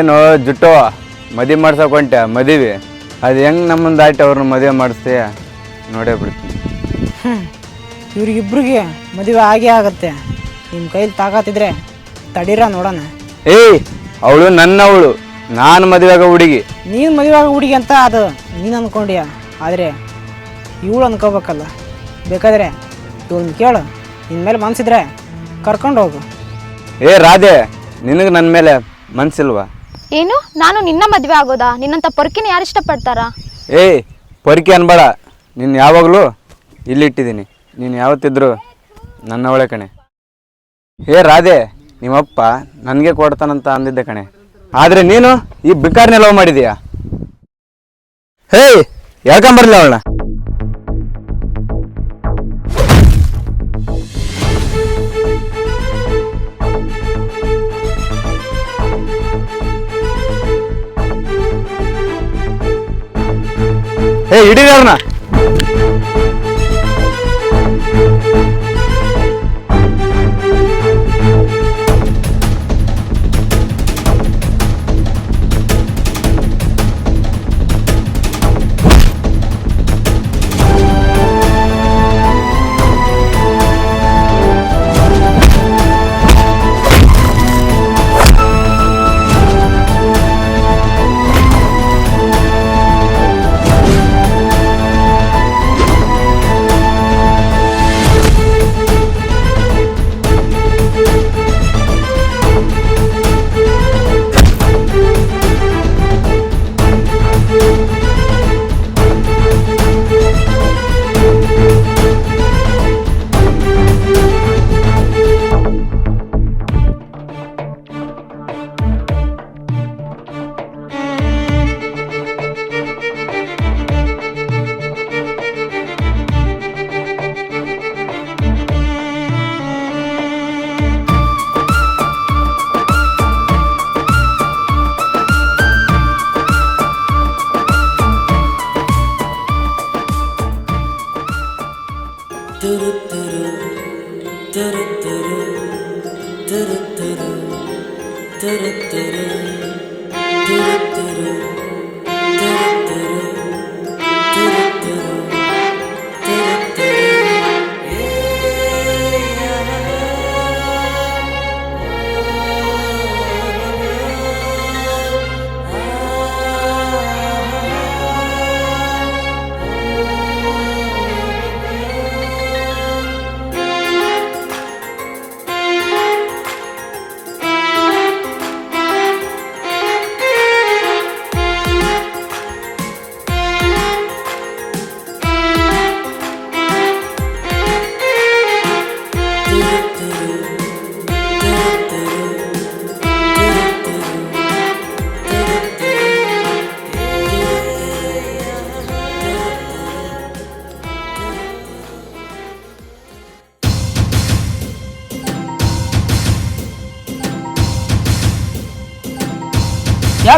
ಏನು ಜುಟ್ಟು ಮದುವೆ ಮಾಡ್ಸೋಕೆ ಹೊಂಟೆ ಮದುವೆ. ಅದು ಹೆಂಗೆ ನಮ್ಮನ್ನು ದಾಟಿ ಅವ್ರನ್ನ ಮದುವೆ ಮಾಡಿಸ್ತೀಯ ನೋಡೇ ಬಿಡ್ತೀನಿ. ಇವ್ರಿಗಿಬ್ರಿಗೆ ಮದುವೆ ಆಗೇ ಆಗತ್ತೆ. ನಿಮ್ಮ ಕೈಲಿ ತಾಕತ್ತಿದ್ರೆ ತಡೀರ ನೋಡೋಣ. ಏಯ್ ಅವಳು ನನ್ನವಳು. ನಾನು ಮದುವೆ ಆಗೋ ಹುಡುಗಿ. ನೀನು ಮದುವೆ ಆಗೋ ಹುಡುಗಿ ಅಂತ ಅದು ನೀನು ಅಂದ್ಕೊಂಡ್ಯಾ ಆದರೆ ಇವಳು ಅನ್ಕೋಬೇಕಲ್ಲ. ಬೇಕಾದ್ರೆ ಇವಳನ್ನ ಕೇಳು. ನಿನ್ನ ಮೇಲೆ ಮನಸ್ಸಿದ್ರೆ ಕರ್ಕೊಂಡು ಹೋಗು. ಏ ರಾಧೆ ನಿನಗೆ ನನ್ನ ಮೇಲೆ ಮನ್ಸಿಲ್ವಾ? ಏನು? ನಾನು ನಿನ್ನ ಮದುವೆ ಆಗೋದಾ? ನಿನ್ನಂತ ಪೊರ್ಕಿನ ಯಾರು ಇಷ್ಟಪಡ್ತಾರಾ? ಏಯ್ ಪೊರಿಕೆ ಅನ್ಬೇಡ. ನೀನು ಯಾವಾಗಲೂ ಇಲ್ಲಿಟ್ಟಿದ್ದೀನಿ ನೀನು ಯಾವತ್ತಿದ್ರು ನನ್ನವಳೆ ಕಣೆ. ಏ ರಾಧೆ, ನಿಮ್ಮಪ್ಪ ನನಗೆ ಕೊಡ್ತಾನಂತ ಅಂದಿದ್ದೆ ಕಣೆ. ಆದರೆ ನೀನು ಈ ಬಿಕಾರ್ನೆ ಲವ್ ಮಾಡಿದೀಯಾ ಹೇಯ್ ಹೇಳ್ಕೊಂಬರ್ಲಿ ಅವಳನ್ನ. ಏ ಹಿಡೀರಿ ಅವ್ರನ್ನ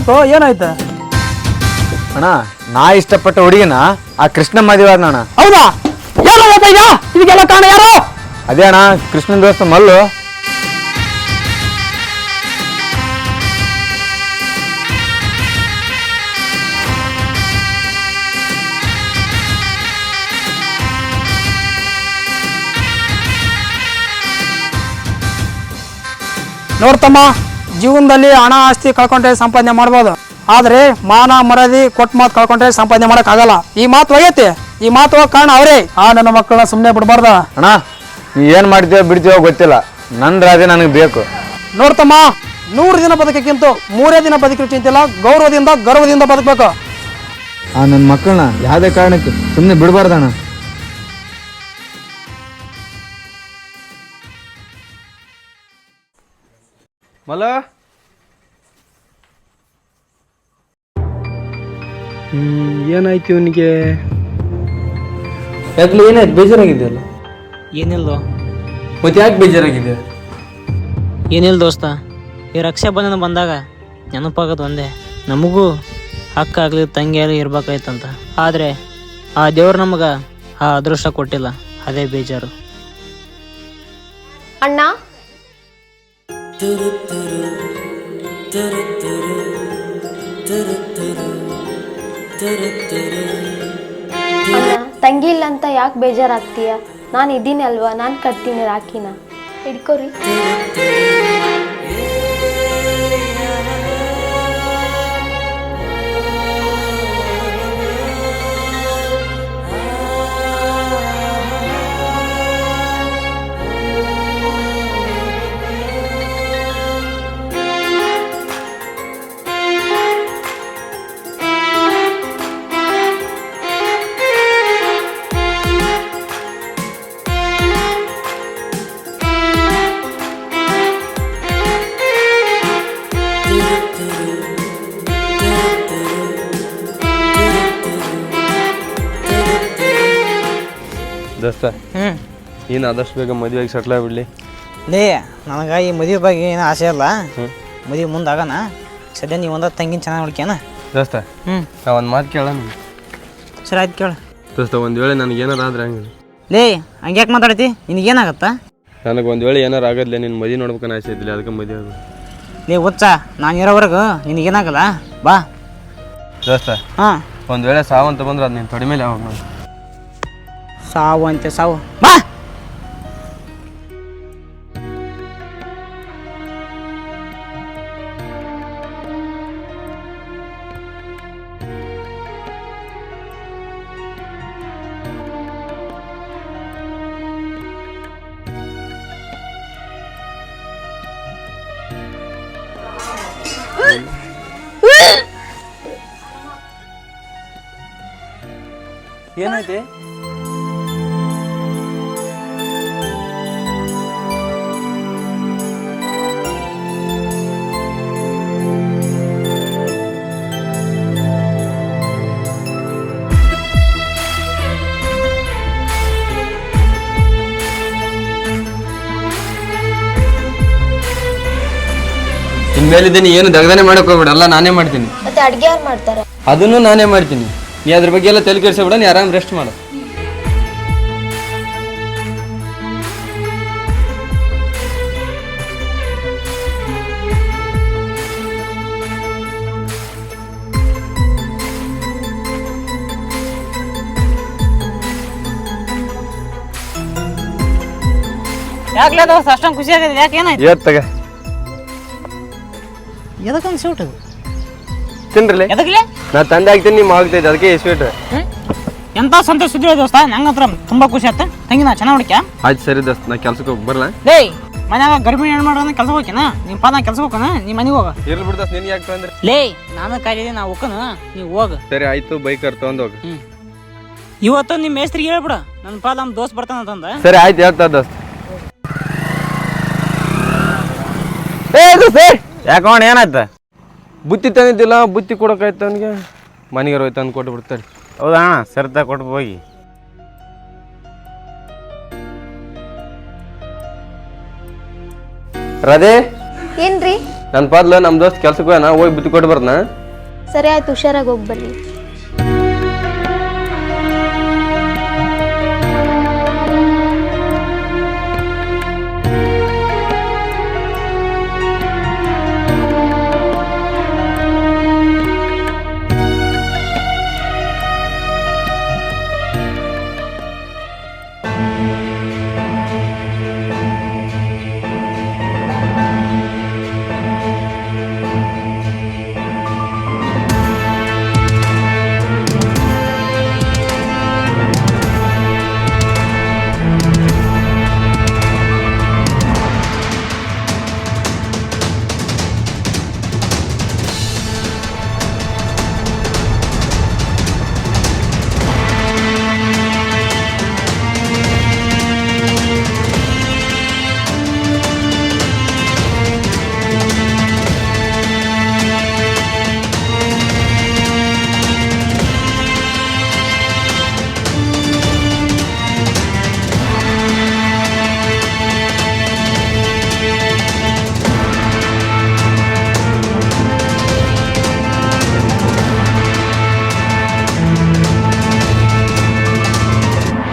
ಯಾಕೋ? ಏನಾಯ್ತ? ಅಣ್ಣ ನಾ ಇಷ್ಟಪಟ್ಟ ಹುಡುಗಿನ ಆ ಕೃಷ್ಣ ಮದುವೆ ಆದ್ನ ಅಣ್ಣ. ಹೌದಾ? ಏನಾಗತ್ತ ಈಗ? ಇದಕ್ಕೆಲ್ಲ ಕಾರಣ ಯಾರು? ಅದೇ ಅಣ್ಣ ಕೃಷ್ಣನ ದೋಸ್ತ ಮಲ್ಲು. ನೋಡ್ತಮ್ಮ ಜೀವನದಲ್ಲಿ ಹಣ ಆಸ್ತಿ ಕಳ್ಕೊಂಡ್ರೆ ಸಂಪಾದನೆ ಮಾಡ್ಬೋದು. ಆದರೆ ಮಾನ ಮರದಿ ಕೊಟ್ಟ ಮಾತು ಕಳ್ಕೊಂಡ್ರೆ ಸಂಪಾದನೆ ಮಾಡಕ್ ಆಗಲ್ಲ ಈ ಮಾತು ಹೋಗೈತೆ ಈ ಮಾತು ಹೋಗಕ್ ಕಾರಣ ಅವರೇ. ಆ ನನ್ನ ಮಕ್ಕಳನ್ನ ಸುಮ್ಮನೆ ಬಿಡಬಾರ್ದ. ಅಣ್ಣ ನೀ ಏನು ಮಾಡ್ತೀವೋ ಬಿಡ್ತೀವೋ ಗೊತ್ತಿಲ್ಲ. ನನ್ನ ರಾಧೆ ನನಗೆ ಬೇಕು. ನೋಡ್ತಮ್ಮ ನೂರು ದಿನ ಬದುಕಕ್ಕಿಂತ ಮೂರೇ ದಿನ ಬದುಕಿ ಚಿಂತಿಲ್ಲ ಗೌರವದಿಂದ ಗರ್ವದಿಂದ ಬದುಕಬೇಕು. ಆ ನನ್ನ ಮಕ್ಕಳನ್ನ ಯಾವುದೇ ಕಾರಣಕ್ಕೆ ಸುಮ್ಮನೆ ಬಿಡಬಾರ್ದಣ್ಣ. ಮಲ? ಏನಾಯ್ತು ಇವನಿಗೆ? ಯಾಕಲಿ ಏನಾಯ್ತು? ಬೇಜಾರಾಗಿದೆಯಲ್ಲ ಏನಿಲ್ಲ ಮತ್ತೆ ಯಾಕೆ ಬೇಜಾರಾಗಿದೆ ಏನಿಲ್ಲ ದೋಸ್ತ ಈ ರಕ್ಷಾಬಂಧನ ಬಂದಾಗ ನೆನಪಾಗೋದು ಒಂದೇ. ನಮಗೂ ಅಕ್ಕ ಆಗಲಿ ತಂಗಿ ಆಗಲಿ ಇರ್ಬೇಕಾಯ್ತಂತ. ಆದರೆ ಆ ದೇವ್ರು ನಮಗೆ ಆ ಅದೃಷ್ಟ ಕೊಟ್ಟಿಲ್ಲ. ಅದೇ ಬೇಜಾರು. ಅಣ್ಣ? ಅಣ್ಣ ತಂಗಿ ಇಲ್ಲ ಅಂತ ಯಾಕೆ ಬೇಜಾರಾಗ್ತೀಯ? ನಾನು ಇದ್ದೀನಿ ಅಲ್ವಾ? ನಾನು ಕಟ್ತೀನಿ ರಾಖಿನ. ಹಿಡ್ಕೋರಿ. ದೋಸ್ತ. ಹ್ಞೂ ಏನು ಆದಷ್ಟು ಬೇಗ ಮದುವೆಗೆ ಸೆಟ್ಲ್ ಆಗ್ಬಿಡ್ಲಿ. ಲೇ ನನಗೆ ಈ ಮದುವೆ ಬಗ್ಗೆ ಏನು ಆಸೆ ಇಲ್ಲ. ಮದುವೆ ಮುಂದಾಗಣ ಸದ್ಯ ನೀವು ಒಂದ ತಂಗಿನ ಚೆನ್ನಾಗಿ ನೋಡ್ಕ್ಯಾನ? ದೋಸ್ತ ಹ್ಞೂ ನಾ ಒಂದು ಮಾತು ಕೇಳೋಣ ಸರಿ ಆಯ್ತು ಕೇಳು. ದೋಸ್ತ ಒಂದು ವೇಳೆ ನನಗೆ ಏನಾರು ಆದ್ರೆ ಹಂಗೆ. ಲೇ ಹಂಗ್ಯಾಕೆ ಮಾತಾಡ್ತಿ? ನಿನಗೇನಾಗತ್ತಾ ನನಗೆ ಒಂದು ವೇಳೆ ಏನಾರು ಆಗದ್ಲೆ ನಿನ್ನ ಮದುವೆ ನೋಡ್ಬೇಕನ್ನ ಆಸೆ ಇದ್ದಿಲ್ಲ ಅದಕ್ಕೆ ಮದುವೆ ಆಗ ಲೇ ಹುಚ್ಚ ನಾನು ಇರೋವರೆಗೂ ನಿನಗೇನಾಗಲ್ಲ ಬಾ. ದೋಸ್ತ ಹಾಂ. ಒಂದು ವೇಳೆ ಸಾವಂತ ಬಂದ್ರೆ ಅದು ನಿನ್ನ ತೊಡೆ ಮೇಲೆ ಯಾವಾಗ ಮಾಡಿ ಸಾವು ಅಂತೆ ಸಾವು ಬಾ ಇನ್ಮೇಲಿದ್ದೀನಿ ಏನು ದಗದನೆ ಮಾಡಕ್ ಹೋಗ್ಬೇಡ ಎಲ್ಲ ನಾನೇ ಮಾಡ್ತೀನಿ. ಮತ್ತೆ ಅಡ್ಗೆ ಯಾರು ಮಾಡ್ತಾರೆ? ಅದನ್ನು ನಾನೇ ಮಾಡ್ತೀನಿ. ನೀ ಅದ್ರ ಬಗ್ಗೆ ಎಲ್ಲ ತಲೆ ಕೆಡಿಸ್ಬಿಡ ನೀ ಆರಾಮ್ ರೆಸ್ಟ್ ಮಾಡು. ಯಾಕೆ ದೋಸ್ತ ಅಷ್ಟೊಂದು ಖುಷಿ ಆಗಿದೆ ಯಾಕೆ ಏನಾಯ್ತು? ಇವತ್ತಾಗ ತಗ. ಎದಕ್ಕಂದು ಅದು? ತಿನ್ರಲಿ? ಎದಕ್ಲೆ? ನಾ ತಂದೆ ಆಗ್ತೀನಿ ನಿಮ್ಮ ಆಗ್ತೈತೆ ಅದಕ್ಕೆ ಸ್ವೀಟ್ ಎಂತ ಸಂತೋಷ ಸುದ್ದಿ ದೋಸ್ತ? ನಂಗೆ ಹತ್ರ ತುಂಬ ಖುಷಿ ಆಯ್ತು. ತಂಗಿ ನಾ ಚೆನ್ನಾಗಿ ಹುಡುಕ್ಯಾ ಆಯ್ತು ಸರಿ ದೋಸ್ತ ನಾ ಕೆಲ್ಸಕ್ಕೆ ಹೋಗಿ ಬರಲ್ಲ ಡೇ ಮನ್ಯಾಗ ಗರ್ಭಿಣಿ ಹೆಣ್ಣು ಮಾಡೋಣ ಕೆಲಸ ಹೋಗ್ಯಾನ ನಿಮ್ಮ ಪಾ ನಾ ಕೆಲಸ ಹೋಗೋಣ ನಿಮ್ಮ ಮನೆಗೆ ಹೋಗ. ಇರ್ಲಿ ಬಿಡ್ದ ನಿನ್ಗೆ ಯಾಕೆ ತೊಂದ್ರೆ? ಲೇ ನಾನು ಕಾಯಿಲೆ ನಾ ಹೋಗೋಣ ನೀವು ಹೋಗ. ಸರಿ ಆಯ್ತು ಬೈಕರ್ ತಗೊಂಡ್ ಹೋಗ. ಹ್ಞೂ ಇವತ್ತು ನಿಮ್ಮ ಮೇಸ್ತ್ರಿಗೆ ಹೇಳ್ಬಿಡ ನನ್ನ ಪಾ ನಮ್ಮ ದೋಸ್ತ್ ಬರ್ತಾನಂತಂದ ಸರಿ ಆಯ್ತು ಹೇಳ್ತಾ ದೋಸ್ತ. ಏ ದೋಸ್ತ ಯಾಕೋಣ ಏನಾಯ್ತ? ಬುತ್ತಿ ತಂದಿದ್ದಿಲ್ಲ ಬುತ್ತಿ ಕೊಡೋಕಾಯ್ತು ಅವನಿಗೆ? ಮನೆಗೆ ಹೋಯ್ತು ತಂದು ಕೊಟ್ಟು ಬಿಡ್ತಾರೆ ಹೌದಾ? ಅಣ್ಣ ಸರ್ತ ಕೊಟ್ಟು ಹೋಗಿ. ರದೇ ಏನ್ರಿ? ನನ್ನ ಪಾದ್ಲ ನಮ್ಮ ದೋಸ್ತ್ ಕೆಲ್ಸಕ್ಕೆ ಹೋಗೋಣ ಹೋಗಿ ಬುತ್ತಿ ಕೊಟ್ಟು ಬರ್ನ ಸರಿ ಆಯ್ತು ಹುಷಾರಾಗಿ ಹೋಗಿ ಬರ್ರಿ.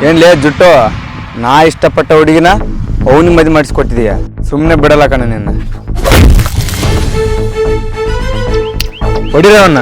ಏನ್ಲೇ ಜುಟ್ಟು ನಾ ಇಷ್ಟಪಟ್ಟ ಹುಡುಗಿನ ಅವನಿಗೆ ಮದುವೆ ಮಾಡಿಸ್ಕೊಟ್ಟಿದೀಯ. ಸುಮ್ಮನೆ ಬಿಡಲ್ಲ ಕಣ ನಿನ್ನ. ಹೊಡಿರವನ್ನ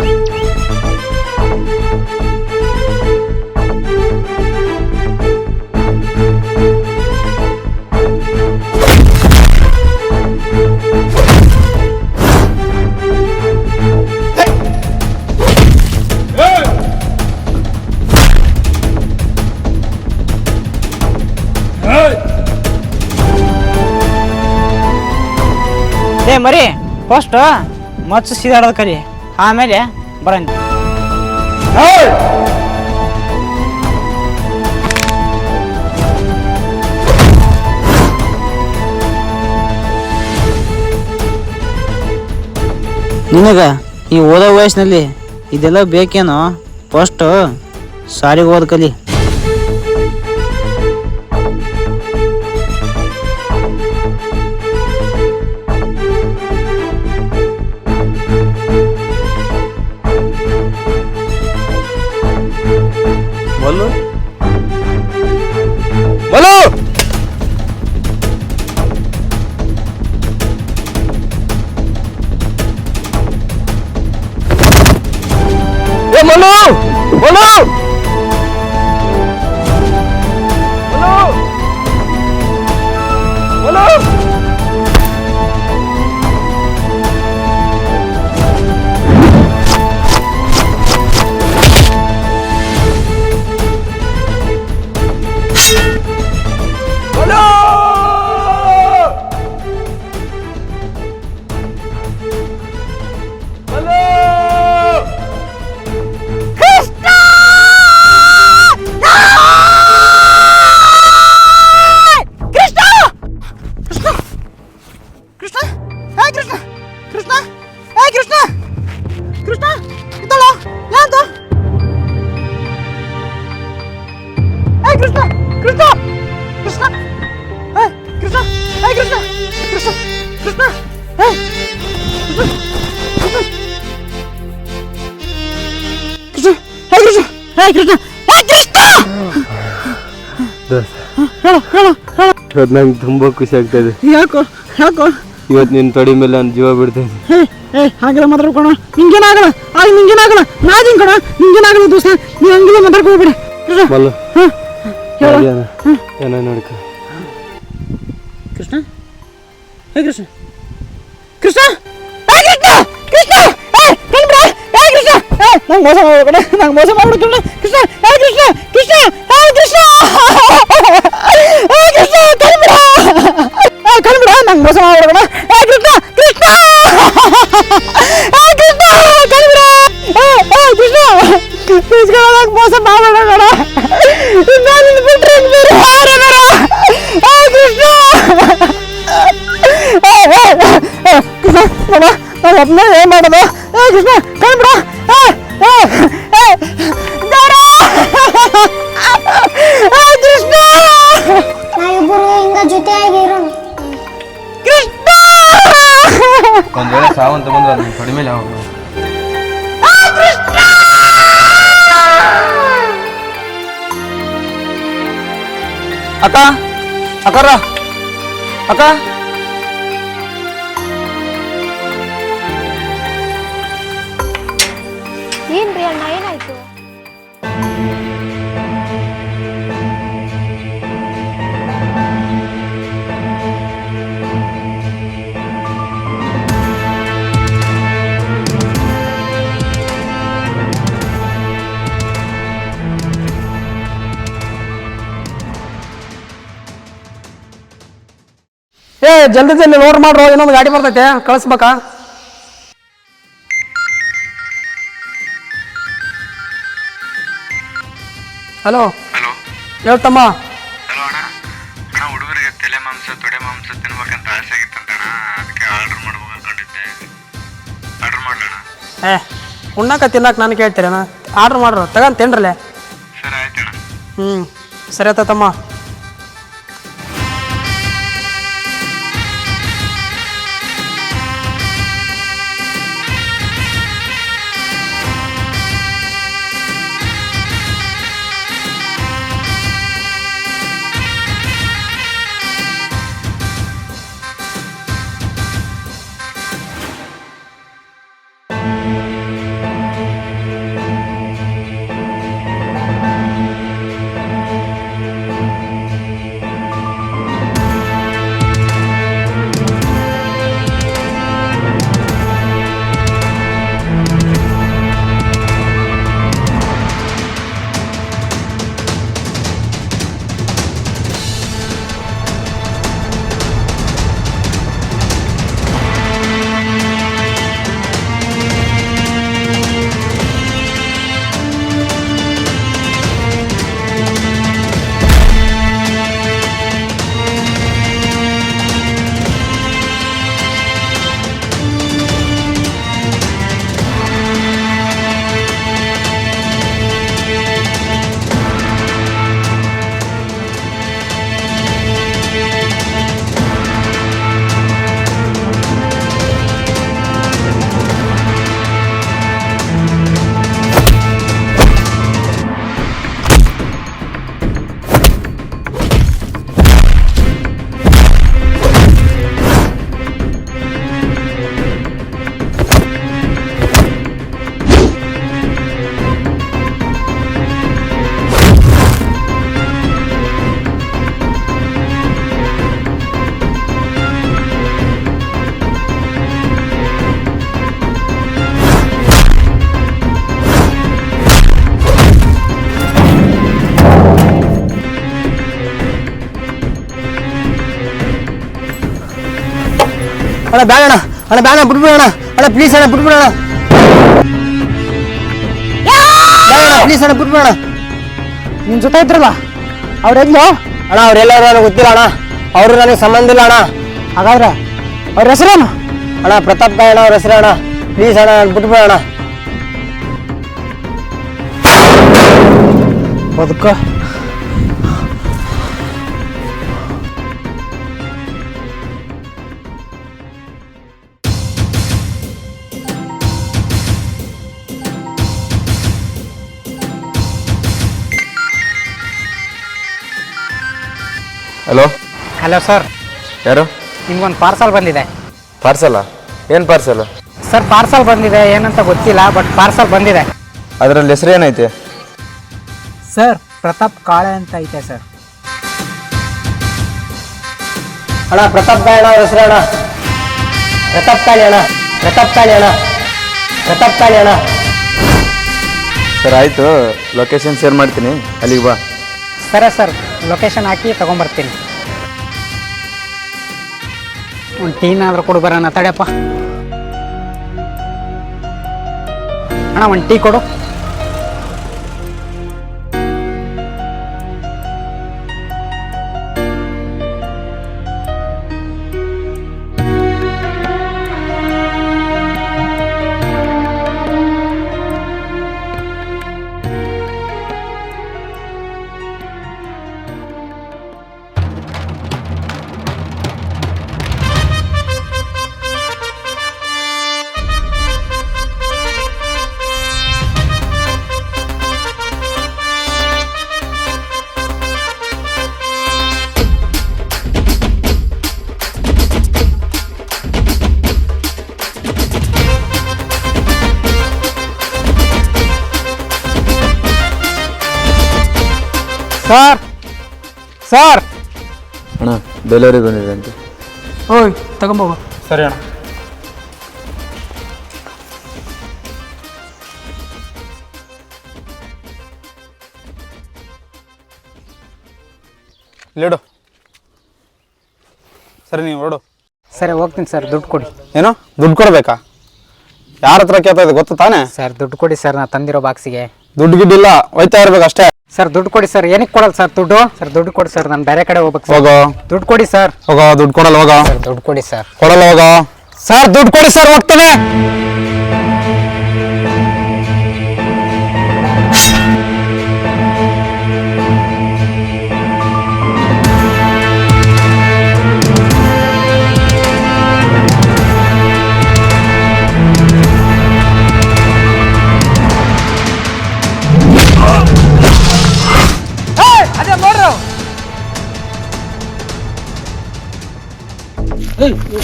ಮರಿ ಫಸ್ಟ್ ಮತ್ತೆ ಸೀದಾಡೋದು ಕಲಿ ಆಮೇಲೆ ಬರಂತ. ನಿನಗ ಈ ಓದೋ ವಯಸ್ಸಿನಲ್ಲಿ ಇದೆಲ್ಲ ಬೇಕೇನೋ? ಫಸ್ಟು ಸಾರಿಗೆ ಓದ್ ಮಲ್ಲು ಕೃಷ್ಣ ಹೇ ಕೃಷ್ಣ ಹೇ ಕೃಷ್ಣ ಹೇ ಕೃಷ್ಣ ಕೃಷ್ಣ ಹೇಳು ಹೇಳು ಹೇಳು ಇವತ್ತು ನಂಗೆ ತುಂಬ ಖುಷಿ ಆಗ್ತಾ ಇದೆ ಯಾಕೋ ಯಾಕೋ? ಇವತ್ತು ನಿನ್ನ ತೊಡಿ ಮೇಲೆ ನಾನು ಜೀವ ಬಿಡ್ತೇನೆ ಹೇ ಏ ಹಾಗೆಲ್ಲ ಮಾತಾಡ್ಕೋಣ ನಿಂಗೇನಾಗಲ್ಲ? ಆಗ ನಿಂಗೇನಾಗಲ್ಲ? ನಾದಿನ್ ಕಣ. ನಿಂಗೇನಾಗಲ್ಲ ದೋಸ್ತ? ನೀ ಹಂಗೆಲ್ಲ ಮಾತಾಡ್ಕೋಬೇಡ ಕೃಷ್ಣ ಮಲ್ಲು. ಹಾ ಹೇಳು. ಏನ ಏನೋ ನೋಡ್ಕ. ಕೃಷ್ಣ? ಹೇ ಕೃಷ್ಣ. ಕೃಷ್ಣ ಹೇ ಕೃಷ್ಣ ಕೃಷ್ಣ ಹೇ ಕಣ್ಬಿಡ ಹೇ ಕೃಷ್ಣ ಹೇ ನಂಗೆ ಮೋಸ ಮಾಡ್ಬೇಡ ನಂಗೆ ಮೋಸ ಮಾಡ್ಬಿಡು ಕೃಷ್ಣ ಹೇ ಕೃಷ್ಣ ಕೃಷ್ಣ ಹೇ ಕೃಷ್ಣ ಹೇ ಕೃಷ್ಣ ಕಣ್ಬಿಡ ಹೇ ಕಣ್ಬಿಡ ನಂಗೆ ಮೋಸ ಮಾಡ್ಬೇಡ ಹೇ ಕೃಷ್ಣ ಕೃಷ್ಣ ಒಬ್ಬನೇ ಏನ್ ಮಾಡೋದು? ಏ ಕೃಷ್ಣ ಕಣ್ಬಿಡ. ಕೃಷ್ಣ. ನಾವಿಬ್ಬರು ಹಿಂಗ ಜೊತೆಯಾಗಿರೋಣ ಕೃಷ್ಣ. ಒಂದ್ ವೇಳೆ ಸಾವಂತ ಬಂದ್ರೆ ಅಕ್ಕ ಅಕ್ಕರ ಅಕ್ಕ. ಅಣ್ಣ ಏನಾಯ್ತು? ಏ ಜಲ್ದಿ ಜಲ್ದಿ ಲೋಡ್ ಮಾಡ್ರೋ ಇನ್ನೊಂದು ಗಾಡಿ ಬರ್ತೈತೆ ಕಳಿಸ್ಬೇಕಾ? ಹಲೋ ಹಲೋ ಹೇಳ್ತಮ್ಮ. ಹಲೋ ಅಣ್ಣ. ಅಣ್ಣ ಹುಡುಗರಿಗೆ ತಲೆ ಮಾಂಸ ತೊಡೆ ಮಾಂಸ ತಿನ್ಬೇಕಂತ ಆಸೆ ಆಗಿತ್ತಂತಣ್ಣ ಅದಕ್ಕೆ ಆರ್ಡರ್ ಮಾಡ್ಬೇಕು ಅನ್ಕೊಂಡಿದ್ದೆ. ಆರ್ಡರ್ ಮಾಡ್ಲಣ್ಣ. ಏ ಉಣ್ಣಾಕ ತಿನ್ನಕ್ಕೆ ನಾನು ಕೇಳ್ತೀರಣ್ಣ ಆರ್ಡ್ರ್ ಮಾಡ್ರು ತಗೊಂಡ್ ತಿನ್ರಲೆ? ಸರಿ ಆಯ್ತಣ್ಣ. ಹ್ಞೂ ಸರಿ ಆಯ್ತಮ್ಮ ಅಣ್ಣ ಬೇಡ ಅಣ್ಣ ಅಣ್ಣ ಬೇಡ ಬಿಟ್ಬಿಡೋಣ ಅಣ್ಣ ಪ್ಲೀಸ್ ಅಣ್ಣ ಬಿಟ್ಬಿಡೋಣ ಪ್ಲೀಸ್ ಅಣ್ಣ ಬಿಟ್ಬಿಡೋಣ ನಿನ್ ಜೊತೆ ಇದ್ರಲ್ಲ ಅವ್ರೆಲ್ಲೋ ಅಣ್ಣ ಅವ್ರೆಲ್ಲರೂ ನನಗೆ ಗೊತ್ತಿಲ್ಲ ಅಣ್ಣ ಅವರು ನನಗೆ ಸಂಬಂಧ ಇಲ್ಲ ಅಣ್ಣ ಹಾಗಾದ್ರೆ ಅವ್ರ ಹೆಸರೇನು ಅಣ್ಣ ಪ್ರತಾಪ್ ಕಾಯ್ ಅಣ್ಣ ಅವ್ರ ಹೆಸರು ಅಣ್ಣ ಪ್ಲೀಸ್ ಅಣ್ಣ ಬಿಟ್ಬಿಡೋಣ ಬದುಕ ಹಲೋ ಹಲೋ ಸರ್ ಯಾರು? ನಿಮ್ಗೊಂದು ಪಾರ್ಸಲ್ ಬಂದಿದೆ. ಪಾರ್ಸಲ್ಲ ಏನು ಪಾರ್ಸಲ್ ಸರ್ ಪಾರ್ಸಲ್ ಬಂದಿದೆ ಏನಂತ ಗೊತ್ತಿಲ್ಲ ಬಟ್ ಪಾರ್ಸಲ್ ಬಂದಿದೆ. ಅದರಲ್ಲಿ ಹೆಸರು ಏನೈತೆ? ಸರ್ ಪ್ರತಾಪ್ ಕಾಳೆ ಅಂತ ಐತೆ ಸರ್ ಅಣ್ಣ ಪ್ರತಾಪ್ ಕಾಳೆ ಅಣ್ಣ ಅವ್ರ ಹೆಸರು ಅಣ್ಣ. ಪ್ರತಾಪ್ ಕಾಳೆ ಅಣ್ಣ ಪ್ರತಾಪ್ ಕಾಳೆ ಅಣ್ಣ. ಪ್ರತಾಪ್ ಕಾಳೆ ಅಣ್ಣ. ಸರ್ ಆಯಿತು. ಲೊಕೇಶನ್ ಶೇರ್ ಮಾಡ್ತೀನಿ. ಅಲ್ಲಿಗೆ ಬಾ. ಸರಿ ಸರ್ ಲೊಕೇಶನ್ ಹಾಕಿ ತೊಗೊಂಬರ್ತೀನಿ. ಒಂದು ಟೀನಾದರೂ ಕೊಡು ಬರೋಣ ತಡೆಯಪ್ಪ. ಅಣ್ಣ ಒಂದು ಟೀ ಕೊಡು. Sir sir. ಅಣ್ಣ ಡೆಲಿವರಿ ಬಂದಿದೆ ಅಂತ. ಓಯ್ ತಗೊಂಬೋಗ ಸರಿ ಅಣ್ಣ. ಇಲ್ಲಿಡು. ಸರಿ ನೀವು ಹೊರಡು. ಸರಿ ಹೋಗ್ತೀನಿ ಸರ್ ದುಡ್ಡು ಕೊಡಿ. ಏನು? ದುಡ್ಡು ಕೊಡಬೇಕಾ? ಯಾರ ಹತ್ರ ಕೇಳ್ತಾ ಇದೆ ಗೊತ್ತು ತಾನೇ? ಸರ್ ದುಡ್ಡು ಕೊಡಿ ಸರ್ ನಾ ತಂದಿರೋ ಬಾಕ್ಸಿಗೆ ದುಡ್ಡು ಗಿಡ್ಡಿಲ್ಲ ಹೋಯ್ತಾ ಇರ್ಬೇಕು ಅಷ್ಟೇ. ಸರ್ ದುಡ್ಡು ಕೊಡಿ ಸರ್. ಏನಕ್ಕೆ ಕೊಡಲ್ಲ ಸರ್ ದುಡ್ಡು? ಸರ್ ದುಡ್ಡು ಕೊಡಿ ಸರ್. ನಾನು ಬೇರೆ ಕಡೆ ಹೋಗ್ಬೇಕು ಸರ್. ಹೋಗೋ. ದುಡ್ಡು ಕೊಡಿ ಸರ್. ಹೋಗೋ ದುಡ್ಡು ಕೊಡಲ್ಲ ಹೋಗೋ. ಸರ್ ದುಡ್ಡು ಕೊಡಿ ಸರ್. ಕೊಡಲ್ಲ ಹೋಗೋ. ಸರ್ ದುಡ್ಡು ಕೊಡಿ ಸರ್ ಹೋಗ್ತೇನೆ.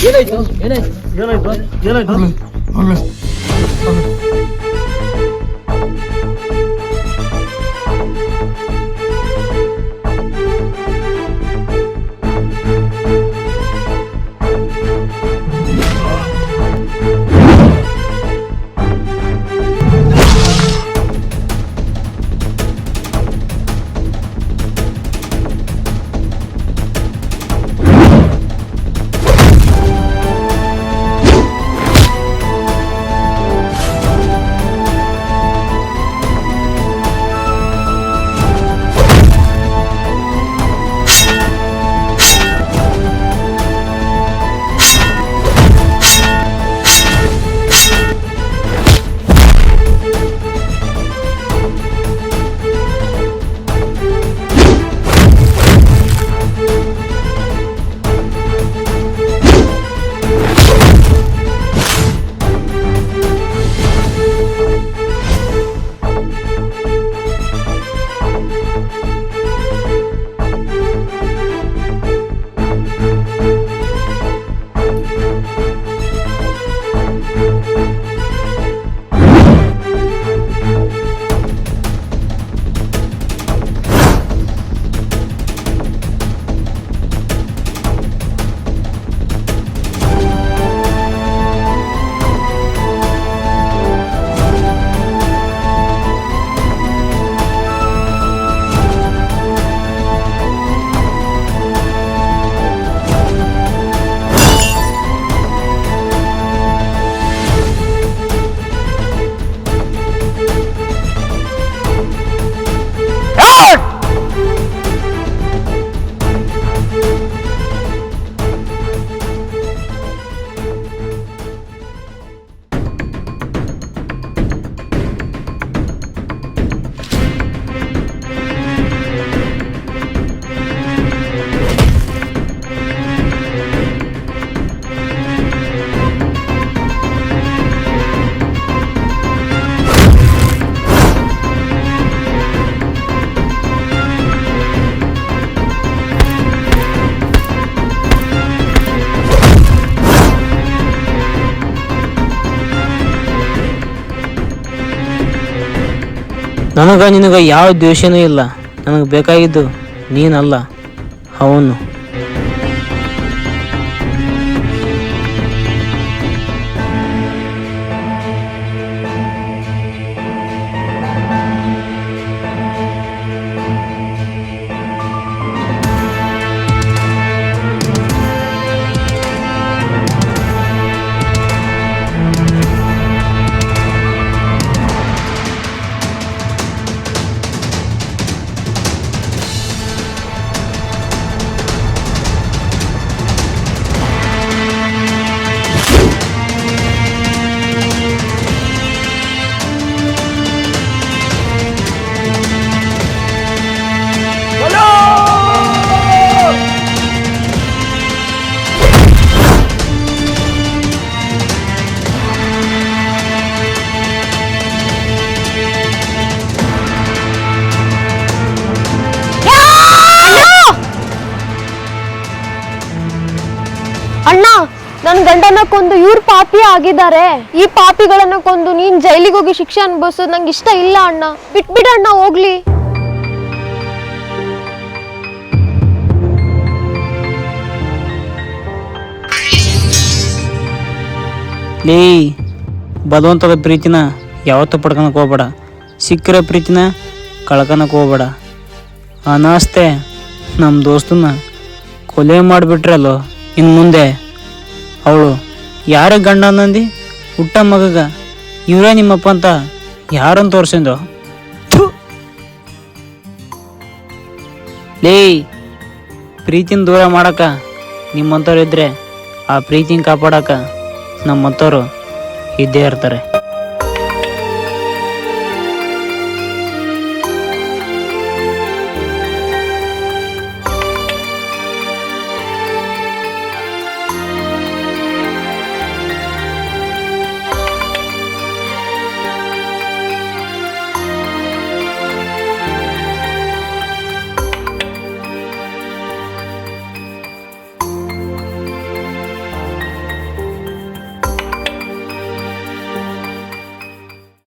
ಏನಾಯ್ತು ಏನಾಯ್ತು ಏನಾಯ್ತು ಏನಾಯ್ತು ನನಗ ಯಾವ ದ್ವೇಷನೂ ಇಲ್ಲ. ನನಗೆ ಬೇಕಾಗಿದ್ದು ನೀನಲ್ಲ ಅವನು. ನನ್ ಗಂಡನ ಕೊಂದು ಇವ್ರ ಪಾಪಿ ಆಗಿದ್ದಾರೆ. ಈ ಪಾಪಿಗಳನ್ನ ಕೊಂದು ನೀನ್ ಜೈಲಿಗೆ ಹೋಗಿ ಶಿಕ್ಷೆ ಅನುಭವಿಸೋದು ನಂಗೆ ಇಷ್ಟ ಇಲ್ಲ ಅಣ್ಣ. ಬಿಟ್ಬಿಡ ಅಣ್ಣ, ಹೋಗ್ಲಿ. ಲೇ ಬಲವಂತದ ಪ್ರೀತಿನ ಯಾವತ್ತೂ ಪಡ್ಕೊಳಕ್ ಹೋಗ್ಬೇಡ. ಸಿಕ್ಕಿರೋ ಪ್ರೀತಿನ ಕಳ್ಕೊಳಕ್ ಹೋಗ್ಬೇಡ. ಅನಾಸ್ತೆ ನಮ್ಮ ದೋಸ್ತನ ಕೊಲೆ ಮಾಡಿಬಿಟ್ರಲ್ಲೋ ಇನ್ನು ಮುಂದೆ. ಅವಳು, ಯಾರ ಗಂಡ ಹುಟ್ಟ ಮಗಗ, ಇವರೇ ನಿಮ್ಮಪ್ಪ ಅಂತ ಯಾರನ್ನು ತೋರ್ಸಿಂದು ಲೇ, ಪ್ರೀತಿನ ದೂರ ಮಾಡಕ ನಿಮ್ಮಂಥವ್ರು ಇದ್ರೆ ಆ ಪ್ರೀತಿನ ಕಾಪಾಡಕ ನಮ್ಮಂಥವ್ರು ಇದ್ದೇ ಇರ್ತಾರೆ.